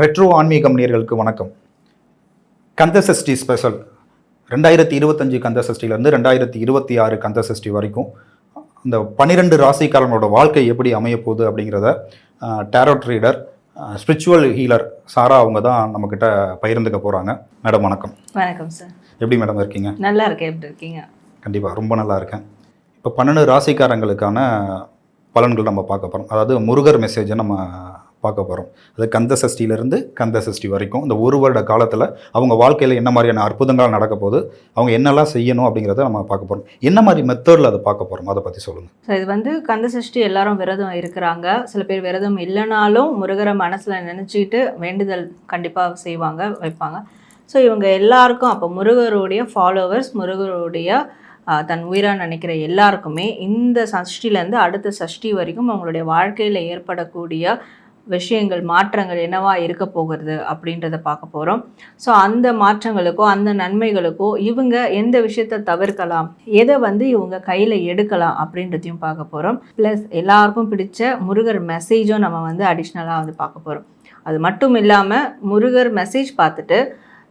Retro ஆன்மீகம் நேயர்களுக்கு வணக்கம். கந்த சஷ்டி ஸ்பெஷல் ரெண்டாயிரத்தி இருபத்தஞ்சு கந்த சஷ்டிலேருந்து ரெண்டாயிரத்தி இருபத்தி ஆறு கந்த சஷ்டி வரைக்கும் இந்த பன்னிரெண்டு ராசிக்காரங்களோட வாழ்க்கை எப்படி அமைய போகுது அப்படிங்கிறத tarot reader spiritual healer Sara அவங்க தான் நம்மக்கிட்ட பகிர்ந்துக்க போகிறாங்க மேடம் வணக்கம். வணக்கம் சார் எப்படி மேடம் இருக்கீங்க? நல்லா இருக்கேன் எப்படி இருக்கீங்க? கண்டிப்பாக ரொம்ப நல்லா இருக்கேன். இப்போ பன்னெண்டு ராசிக்காரங்களுக்கான பலன்கள் நம்ம பார்க்க போகிறோம் அதாவது முருகர் மெசேஜை நம்ம பார்க்க போகிறோம் அது கந்த சஷ்டியிலேருந்து கந்த சஷ்டி வரைக்கும் இந்த ஒரு வருட காலத்தில் அவங்க வாழ்க்கையில் என்ன மாதிரியான அற்புதங்கள் நடக்க போகுது அவங்க என்னெல்லாம் செய்யணும் அப்படிங்கிறத நம்ம பார்க்க போகிறோம் என்ன மாதிரி மெத்தடில் அதை பார்க்க போகிறோம் அதை பற்றி சொல்லுங்கள் ஸோ இது வந்து கந்த சஷ்டி எல்லாரும் விரதம் இருக்கிறாங்க. சில பேர் விரதம் இல்லைனாலும் முருகரை மனசில் நினச்சிக்கிட்டு வேண்டுதல் கண்டிப்பாக செய்வாங்க வைப்பாங்க. ஸோ இவங்க எல்லாருக்கும் அப்போ முருகருடைய ஃபாலோவர்ஸ் முருகருடைய தன் உயிராக நினைக்கிற எல்லாருக்குமே இந்த சஷ்டிலேருந்து அடுத்த சஷ்டி வரைக்கும் அவங்களுடைய வாழ்க்கையில் ஏற்படக்கூடிய விஷயங்கள் மாற்றங்கள் என்னவா இருக்க போகிறது அப்படின்றத பார்க்க போகிறோம் ஸோ அந்த மாற்றங்களுக்கோ அந்த நன்மைகளுக்கோ இவங்க எந்த விஷயத்தை தவிர்க்கலாம் எதை வந்து இவங்க கையில் எடுக்கலாம் அப்படின்றதையும் பார்க்க போகிறோம் ப்ளஸ் எல்லாருக்கும் பிடிச்ச முருகர் மெசேஜும் நம்ம வந்து அடிஷ்னலாக வந்து பார்க்க போகிறோம் அது மட்டும் இல்லாமல் முருகர் மெசேஜ் பார்த்துட்டு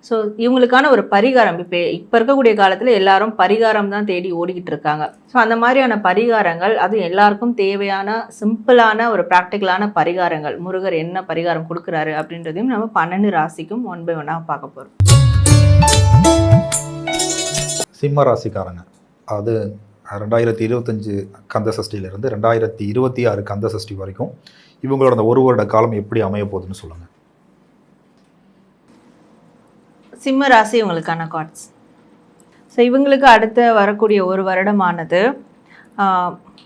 ஸோ இவங்களுக்கான ஒரு பரிகாரம். இப்போ இப்போ இருக்கக்கூடிய காலத்தில் எல்லாரும் பரிகாரம் தான் தேடி ஓடிக்கிட்டு இருக்காங்க. ஸோ அந்த மாதிரியான பரிகாரங்கள் அது எல்லாருக்கும் தேவையான சிம்பிளான ஒரு ப்ராக்டிக்கலான பரிகாரங்கள். முருகர் என்ன பரிகாரம் கொடுக்குறாரு அப்படின்றதையும் நம்ம பன்னெண்டு ராசிக்கும் ஒன் பை ஒன்னாக பார்க்க போகிறோம் சிம்ம ராசிக்காரங்க. அது ரெண்டாயிரத்தி இருபத்தஞ்சு கந்த சஷ்டியிலேருந்து ரெண்டாயிரத்தி இருபத்தி ஆறு கந்த சஷ்டி வரைக்கும் இவங்களோட அந்த ஒரு வருட காலம் எப்படி அமைய போகுதுன்னு சொல்லுங்கள் சிம்ம ராசி இவங்களுக்கான கார்ட்ஸ் ஸோ இவங்களுக்கு அடுத்த வரக்கூடிய ஒரு வருடமானது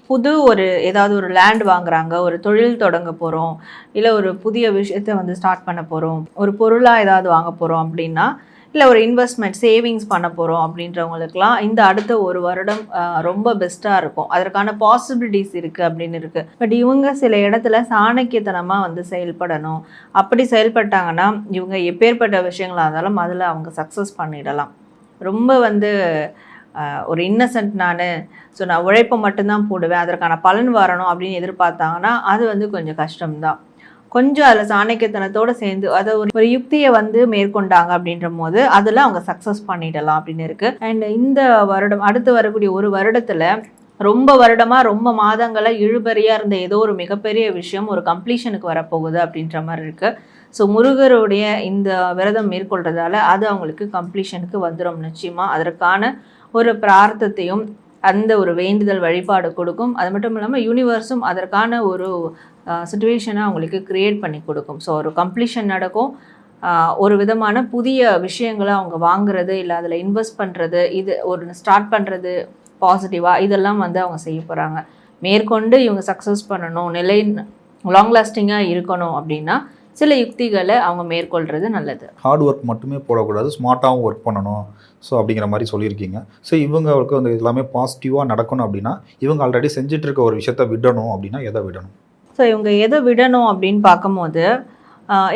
புது ஒரு ஏதாவது ஒரு லேண்ட் வாங்குறாங்க ஒரு தொழில் தொடங்க போகிறோம் இல்லை ஒரு புதிய விஷயத்தை வந்து ஸ்டார்ட் பண்ண போகிறோம் ஒரு பொருளாக ஏதாவது வாங்க போகிறோம் அப்படின்னா இல்லை ஒரு இன்வெஸ்ட்மெண்ட் சேவிங்ஸ் பண்ண போகிறோம் அப்படின்றவங்களுக்குலாம் இந்த அடுத்த ஒரு வருடம் ரொம்ப பெஸ்ட்டாக இருக்கும். அதற்கான பாசிபிலிட்டிஸ் இருக்குது அப்படின்னு இருக்குது பட் இவங்க சில இடத்துல சாணக்கியத்தனமாக வந்து செயல்படணும். அப்படி செயல்பட்டாங்கன்னா இவங்க எப்பேற்பட்ட விஷயங்களாக இருந்தாலும் அதில் அவங்க சக்ஸஸ் பண்ணிடலாம். ரொம்ப வந்து ஒரு இன்னசென்ட் நான் ஸோ நான் உழைப்பை மட்டும்தான் போடுவேன் அதற்கான பலன் வரணும் அப்படின்னு எதிர்பார்த்தாங்கன்னா அது வந்து கொஞ்சம் கஷ்டம்தான். கொஞ்சம் அதில் சாணக்கியத்தனத்தோடு சேர்ந்து அதை ஒரு ஒரு யுக்தியை வந்து மேற்கொண்டாங்க அப்படின்ற போது அதில் அவங்க சக்ஸஸ் பண்ணிடலாம் அப்படின்னு இருக்குது அண்ட் இந்த வருடம் அடுத்து வரக்கூடிய ஒரு வருடத்தில் ரொம்ப வருடமாக ரொம்ப மாதங்களாக இழுபறியாக இருந்த ஏதோ ஒரு மிகப்பெரிய விஷயம் ஒரு கம்ப்ளீஷனுக்கு வரப்போகுது அப்படின்ற மாதிரி இருக்குது ஸோ முருகருடைய இந்த விரதம் மேற்கொள்றதால அது அவங்களுக்கு கம்ப்ளீஷனுக்கு வந்துடும் நிச்சயமாக அதற்கான ஒரு பிரார்த்தத்தையும் அந்த ஒரு வேண்டுதல் வழிபாடு கொடுக்கும். அது மட்டும் இல்லாமல் யூனிவர்ஸும் அதற்கான ஒரு சுச்சுவேஷனை அவங்களுக்கு க்ரியேட் பண்ணி கொடுக்கும். ஸோ ஒரு கம்ப்ளீஷன் நடக்கும். ஒரு விதமான புதிய விஷயங்களை அவங்க வாங்குறது இல்லை அதில் இன்வெஸ்ட் பண்ணுறது இது ஒரு ஸ்டார்ட் பண்ணுறது பாசிட்டிவாக இதெல்லாம் வந்து அவங்க செய்ய போகிறாங்க மேற்கொண்டு இவங்க சக்ஸஸ் பண்ணணும் நிலை லாங் லாஸ்டிங்காக இருக்கணும் அப்படின்னா சில யுக்திகளை அவங்க மேற்கொள்கிறது நல்லது. ஹார்ட் ஒர்க் மட்டுமே போடக்கூடாது ஸ்மார்ட்டாகவும் ஒர்க் பண்ணணும். ஸோ அப்படிங்கிற மாதிரி சொல்லியிருக்கீங்க. ஸோ இவங்களுக்கு வந்து எல்லாமே பாசிட்டிவாக நடக்கணும் அப்படின்னா இவங்க ஆல்ரெடி செஞ்சுட்டு இருக்க ஒரு விஷயத்த விடணும் அப்படின்னா எதை விடணும்? ஸோ இவங்க எதை விடணும் அப்படின்னு பார்க்கும்போது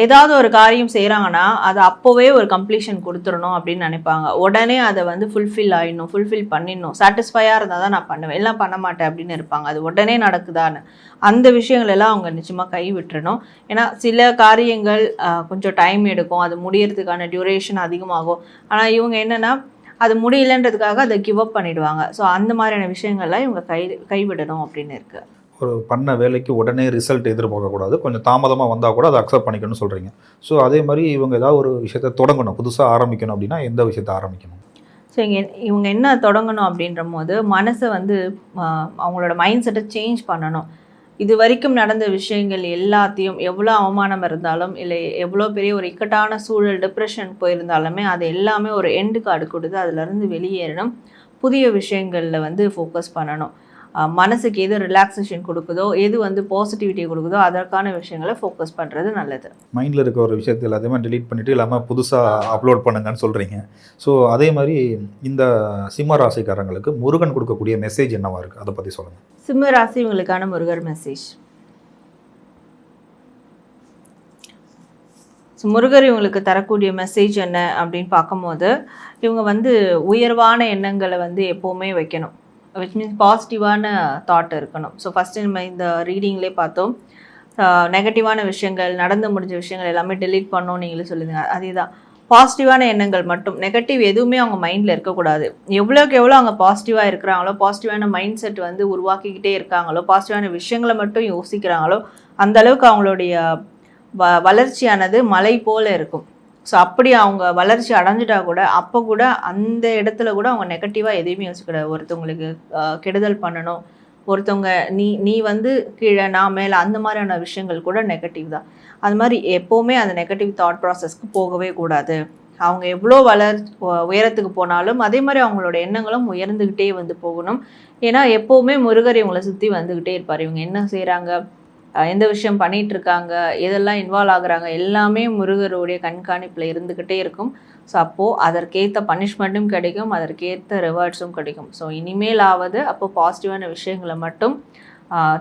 ஏதாவது ஒரு காரியம் செய்கிறாங்கன்னா அது அப்போவே ஒரு கம்ப்ளீஷன் கொடுத்துடணும் அப்படின்னு நினைப்பாங்க. உடனே அதை வந்து ஃபுல்ஃபில் ஆயிடணும் ஃபுல்ஃபில் பண்ணிடணும். சாட்டிஸ்ஃபையாக இருந்தால் தான் நான் பண்ணுவேன். எல்லாம் பண்ண மாட்டேன் அப்படின்னு இருப்பாங்க. அது உடனே நடக்குதான்னு. அந்த விஷயங்கள் எல்லாம் அவங்க நிச்சயமாக கை விட்டுறணும். ஏன்னா சில காரியங்கள் கொஞ்சம் டைம் எடுக்கும். அது முடியறதுக்கான டியூரேஷன் அதிகமாகும். ஆனால் இவங்க என்னென்னா அது முடியலன்றதுக்காக அதை கிவ் அப் பண்ணிடுவாங்க. ஸோ அந்த மாதிரியான விஷயங்கள்லாம் இவங்க கை கைவிடணும் அப்படின்னு இருக்குது ஒரு பண்ண வேலைக்கு உடனே ரிசல்ட் எதிர்பார்க்கக்கூடாது. கொஞ்சம் தாமதமாக வந்தால் கூட அதை அக்செப்ட் பண்ணிக்கணும்னு சொல்கிறீங்க ஸோ அதே மாதிரி இவங்க ஏதாவது ஒரு விஷயத்த தொடங்கணும். புதுசாக ஆரம்பிக்கணும் அப்படின்னா எந்த விஷயத்த ஆரம்பிக்கணும்? ஸோ இங்கே இவங்க என்ன தொடங்கணும் அப்படின்ற போது மனசை வந்து அவங்களோட மைண்ட் செட்டை சேஞ்ச் பண்ணணும். இது வரைக்கும் நடந்த விஷயங்கள் எல்லாத்தையும் எவ்வளோ அவமானம் இருந்தாலும் இல்லை எவ்வளோ பெரிய ஒரு இக்கட்டான சூழல் டிப்ரெஷன் போயிருந்தாலுமே அது எல்லாமே ஒரு எண்டு கார்டு கொடுத்து அதுலேருந்து வெளியேறணும். புதிய விஷயங்களில் வந்து ஃபோக்கஸ் பண்ணணும். மனசுக்கு எது ரிலாக்ஸேஷன் கொடுக்குதோ எது வந்து பாசிட்டிவிட்டி கொடுக்குதோ அதற்கான விஷயங்களை ஃபோக்கஸ் பண்ணுறது நல்லது. மைண்டில் இருக்க ஒரு விஷயத்தை எல்லாத்தையுமே delete பண்ணிவிட்டு இல்லாமல் புதுசாக அப்லோட் பண்ணுங்கன்னு சொல்கிறீங்க ஸோ அதே மாதிரி இந்த சிம்ம ராசிக்காரங்களுக்கு முருகன் கொடுக்கக்கூடிய மெசேஜ் என்னவா இருக்குது அதை பற்றி சொல்லுங்கள் சிம்ம ராசி இவங்களுக்கான முருகர் மெசேஜ் ஸோ முருகர் இவங்களுக்கு தரக்கூடிய மெசேஜ் என்ன அப்படின்னு பார்க்கும்போது இவங்க வந்து உயர்வான எண்ணங்களை வந்து எப்போவுமே வைக்கணும். விச் மீன்ஸ் பாசிட்டிவான தாட் இருக்கணும். ஸோ ஃபஸ்ட்டு நம்ம இந்த ரீடிங்லேயே பார்த்தோம். நெகட்டிவான விஷயங்கள் நடந்து முடிஞ்ச விஷயங்கள் எல்லாமே டெலீட் பண்ணணும் நீங்களே சொல்லுங்க. அதே தான் பாசிட்டிவான எண்ணங்கள் மட்டும். நெகட்டிவ் எதுவுமே அவங்க மைண்டில் இருக்கக்கூடாது. எவ்வளோக்கு எவ்வளோ அவங்க பாசிட்டிவாக இருக்கிறாங்களோ பாசிட்டிவான மைண்ட் செட் வந்து உருவாக்கிக்கிட்டே இருக்காங்களோ பாசிட்டிவான விஷயங்களை மட்டும் யோசிக்கிறாங்களோ அந்த அளவுக்கு அவங்களுடைய வ வளர்ச்சியானது மலை போல் இருக்கும். ஸோ அப்படி அவங்க வளர்ச்சி அடைஞ்சிட்டா கூட அப்போ கூட அந்த இடத்துல கூட அவங்க நெகட்டிவாக எதையுமே யோசிக்கூடாது ஒருத்தவங்களுக்கு கெடுதல் பண்ணணும். ஒருத்தவங்க நீ நீ வந்து கீழே நான் மேலே அந்த மாதிரியான விஷயங்கள் கூட நெகட்டிவ் தான். அது மாதிரி எப்போவுமே அந்த நெகட்டிவ் தாட் ப்ராசஸ்க்கு போகவே கூடாது. அவங்க எவ்வளோ வளர் உயரத்துக்கு போனாலும் அதே மாதிரி அவங்களோட எண்ணங்களும் உயர்ந்துக்கிட்டே வந்து போகணும். ஏன்னா எப்போவுமே முருகர் இவங்களை சுற்றி வந்துக்கிட்டே இருப்பார். இவங்க என்ன செய்கிறாங்க எந்த விஷயம் பண்ணிட்டு இருக்காங்க எதெல்லாம் இன்வால்வ் ஆகுறாங்க எல்லாமே முருகருடைய கண்காணிப்பில் இருந்துக்கிட்டே இருக்கும். ஸோ அப்போது அதற்கேற்ற பனிஷ்மெண்ட்டும் கிடைக்கும் அதற்கேற்ற ரிவார்ட்ஸும் கிடைக்கும். ஸோ இனிமேலாவது அப்போ பாசிட்டிவான விஷயங்களை மட்டும்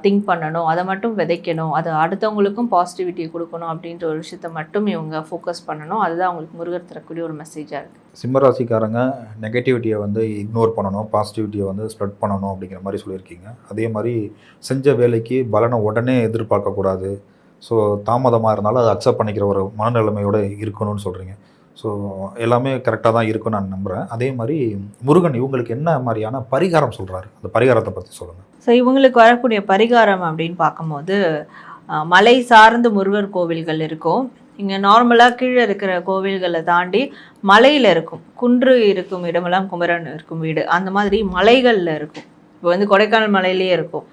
திங்க் பண்ணணும் அதை மட்டும் விதைக்கணும் அது அடுத்தவங்களுக்கும் பாசிட்டிவிட்டி கொடுக்கணும் அப்படின்ற ஒரு விஷயத்த மட்டும் இவங்க ஃபோக்கஸ் பண்ணணும். அதுதான் அவங்களுக்கு முருகர் தரக்கூடிய ஒரு மெசேஜாக இருக்குது சிம்மராசிக்காரங்க நெகட்டிவிட்டியை வந்து இக்னோர் பண்ணணும் பாசிட்டிவிட்டியை வந்து ஸ்ப்ரெட் பண்ணணும் அப்படிங்கிற மாதிரி சொல்லியிருக்கீங்க. அதே மாதிரி செஞ்ச வேலைக்கு பலனை உடனே எதிர்பார்க்கக்கூடாது. ஸோ தாமதமாக இருந்தாலும் அதை அக்செப்ட் பண்ணிக்கிற ஒரு மனநிலைமையோடு இருக்கணும்னு சொல்கிறீங்க ஸோ எல்லாமே கரெக்டாக தான் இருக்கும்னு நான் நம்புகிறேன் அதே மாதிரி முருகன் இவங்களுக்கு என்ன மாதிரியான பரிகாரம் சொல்கிறாரு அந்த பரிகாரத்தை பற்றி சொல்லுங்கள் ஸோ இவங்களுக்கு வரக்கூடிய பரிகாரம் அப்படின்னு பார்க்கும்போது மலை சார்ந்த முருகர் கோவில்கள் இருக்கும். இங்கே நார்மலாக கீழே இருக்கிற கோவில்களை தாண்டி மலையில் இருக்கும். குன்று இருக்கும் இடமெல்லாம் குமரன் இருக்கும் வீடு. அந்த மாதிரி மலைகளில் இருக்கும். இப்போ வந்து கொடைக்கானல் மலையிலேயே இருக்கும்.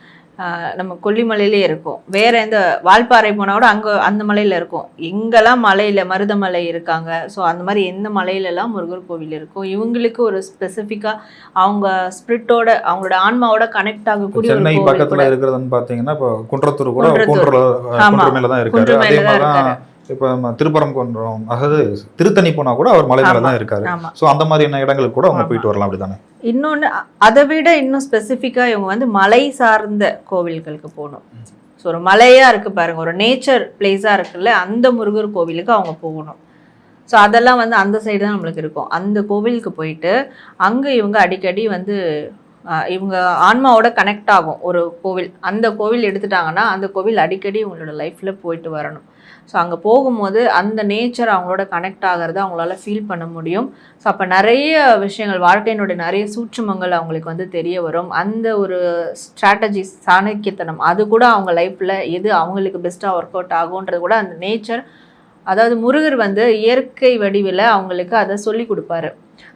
நம்ம கொல்லிமலையிலே இருக்கும். வேற எந்த வால்பாறை போனால் கூட அங்கே அந்த மலையில் இருக்கும். எங்கெல்லாம் மலையில் மருதமலை இருக்காங்க. ஸோ அந்த மாதிரி எந்த மலையிலலாம் முருகர் கோவில் இருக்கும்? இவங்களுக்கு ஒரு ஸ்பெசிஃபிக்காக அவங்க ஸ்பிரிட்டோட அவங்களோட ஆன்மாவோட கனெக்ட் ஆகக்கூடிய சென்னை பக்கத்தில் இருக்கிறதுன்னு பார்த்தீங்கன்னா இப்போ குன்றத்தூர் கூட குன்றத்தூர். குன்ற ஆமா. குன்ற மேலே தான் இருக்காரு. தான் தான் இப்போ நம்ம திருப்பரங்குன்றம் அதாவது திருத்தணி போனால் கூட அவர் மலை மேலே. தான் இருக்காரு. ஸோ அந்த மாதிரியான இடங்களுக்கு கூட அவங்க. போயிட்டு வரலாம் அப்படிதானே? இன்னொன்று அதை விட இன்னும் ஸ்பெசிஃபிக்காக இவங்க வந்து மலை சார்ந்த கோவில்களுக்கு போகணும். ஸோ ஒரு மலையாக இருக்குது பாருங்க ஒரு நேச்சர் பிளேஸாக இருக்குல்ல அந்த முருகர் கோவிலுக்கு அவங்க போகணும். ஸோ அதெல்லாம் வந்து அந்த சைடு தான் நம்மளுக்கு இருக்கும். அந்த கோவிலுக்கு போயிட்டு அங்கே இவங்க அடிக்கடி வந்து இவங்க ஆன்மாவோட கனெக்ட் ஆகும் ஒரு கோவில். அந்த கோவில் எடுத்துட்டாங்கன்னா அந்த கோவில் அடிக்கடி இவங்களோட லைஃப்பில் போயிட்டு வரணும். ஸோ அங்கே போகும்போது அந்த நேச்சர் அவங்களோட கனெக்ட் ஆகிறத அவங்களால ஃபீல் பண்ண முடியும். ஸோ அப்போ நிறைய விஷயங்கள் வாழ்க்கையினுடைய நிறைய சூட்சுமங்கள் அவங்களுக்கு வந்து தெரிய வரும். அந்த ஒரு ஸ்ட்ராட்டஜி சாணக்கியத்தனம் அது கூட அவங்க லைஃப்பில் எது அவங்களுக்கு பெஸ்ட்டாக ஒர்க் அவுட் ஆகுன்றது கூட அந்த நேச்சர் அதாவது முருகர் வந்து இயற்கை வடிவில் அவங்களுக்கு அதை சொல்லி கொடுப்பாரு.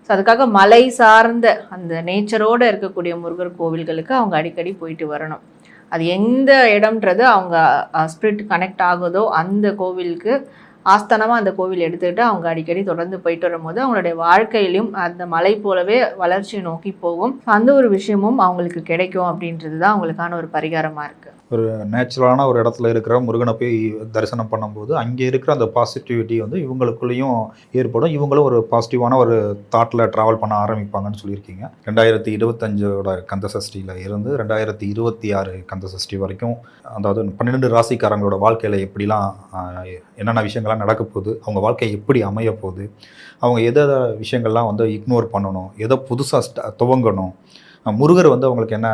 ஸோ அதுக்காக மலை சார்ந்த அந்த நேச்சரோடு இருக்கக்கூடிய முருகர் கோவில்களுக்கு அவங்க அடிக்கடி போயிட்டு வரணும். அது எந்த இடம்ன்றது அவங்க ஸ்பிரிட் கனெக்ட் ஆகுதோ அந்த கோவிலுக்கு ஆஸ்தானமாக அந்த கோவில் எடுத்துக்கிட்டு அவங்க அடிக்கடி தொடர்ந்து போயிட்டு வரும்போது அவங்களுடைய வாழ்க்கையிலும் அந்த மலை போலவே வளர்ச்சியை நோக்கி போகும். அந்த ஒரு விஷயமும் அவங்களுக்கு கிடைக்கும் அப்படின்றது தான் அவங்களுக்கான ஒரு பரிகாரமாக இருக்குது ஒரு நேச்சுரலான ஒரு இடத்துல இருக்கிற முருகனை போய் தரிசனம் பண்ணும்போது அங்கே இருக்கிற அந்த பாசிட்டிவிட்டி வந்து இவங்களுக்குள்ளேயும் ஏற்படும். இவங்களும் ஒரு பாசிட்டிவான ஒரு தாட்டில் ட்ராவல் பண்ண ஆரம்பிப்பாங்கன்னு சொல்லியிருக்கீங்க. ரெண்டாயிரத்தி இருபத்தஞ்சோட கந்த சஷ்டியில் இருந்து ரெண்டாயிரத்தி இருபத்தி ஆறு கந்த சஷ்டி வரைக்கும் அதாவது பன்னிரெண்டு ராசிக்காரங்களோட வாழ்க்கையில் எப்படிலாம் என்னென்ன விஷயங்கள்லாம் நடக்க போகுது அவங்க வாழ்க்கை எப்படி அமைய போகுது அவங்க எதை விஷயங்கள்லாம் வந்து இக்னோர் பண்ணணும் எதை புதுசாக துவங்கணும் முருகர் வந்து அவங்களுக்கு என்ன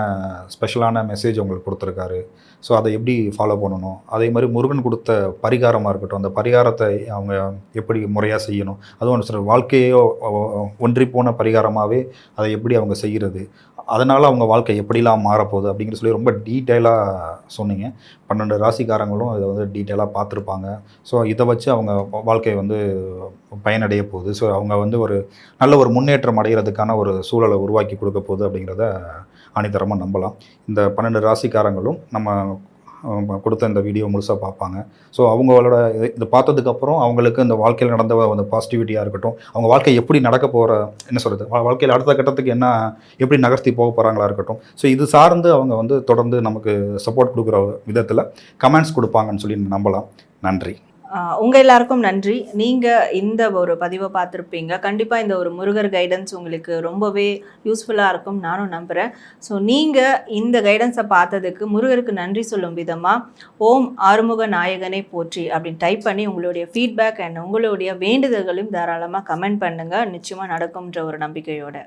ஸ்பெஷலான மெசேஜ் அவங்களுக்கு கொடுத்துருக்காரு? ஸோ அதை எப்படி ஃபாலோ பண்ணணும்? அதே மாதிரி முருகன் கொடுத்த பரிகாரமாக இருக்கட்டும் அந்த பரிகாரத்தை அவங்க எப்படி முறையாக செய்யணும்? அதுவும் ஒரு சில வாழ்க்கையோ ஒன்றி போன பரிகாரமாகவே அதை எப்படி அவங்க செய்கிறது அதனால் அவங்க வாழ்க்கை எப்படிலாம் மாறப்போகுது அப்படிங்கிற சொல்லி ரொம்ப டீட்டெயிலாக சொன்னீங்க. பன்னெண்டு ராசிக்காரங்களும் இதை வந்து டீட்டெயிலாக பார்த்துருப்பாங்க. ஸோ இதை வச்சு அவங்க வாழ்க்கை வந்து பயனடைய போகுது. ஸோ அவங்க வந்து ஒரு நல்ல ஒரு முன்னேற்றம் அடைகிறதுக்கான ஒரு சூழலை உருவாக்கி கொடுக்க போகுது அப்படிங்கிறத அணிதரமாக நம்பலாம். இந்த பன்னெண்டு ராசிக்காரங்களும் நம்ம கொடுத்த இந்த வீடியோ முழுசாக பார்ப்பாங்க. ஸோ அவங்களோட இது- இது பார்த்ததுக்கப்புறம் அவங்களுக்கு இந்த வாழ்க்கையில் நடந்த அந்த பாசிட்டிவிட்டியாக இருக்கட்டும் அவங்க வாழ்க்கை எப்படி நடக்க போகிற என்ன சொல்கிறது வாழ்க்கையில் அடுத்த கட்டத்துக்கு என்ன எப்படி நகர்த்தி போக போகிறாங்களா இருக்கட்டும். ஸோ இது சார்ந்து அவங்க வந்து தொடர்ந்து நமக்கு சப்போர்ட் கொடுக்குற விதத்தில் கமெண்ட்ஸ் கொடுப்பாங்கன்னு சொல்லி நம்பலாம். நன்றி. உங்கள் எல்லாருக்கும் நன்றி. நீங்கள் இந்த ஒரு பதிவை பார்த்துருப்பீங்க. கண்டிப்பாக இந்த ஒரு முருகர் கைடன்ஸ் உங்களுக்கு ரொம்பவே யூஸ்ஃபுல்லாக இருக்கும். நானும் நம்புகிறேன் ஸோ நீங்கள் இந்த கைடன்ஸை பார்த்ததுக்கு முருகருக்கு நன்றி சொல்லும் விதமாக ஓம் ஆறுமுக நாயகனை போற்றி அப்படின்னு டைப் பண்ணி உங்களுடைய ஃபீட்பேக் அண்ட் உங்களுடைய வேண்டுதல்களையும் தாராளமாக கமெண்ட் பண்ணுங்கள் நிச்சயமாக நடக்கும்ன்ற ஒரு நம்பிக்கையோடு.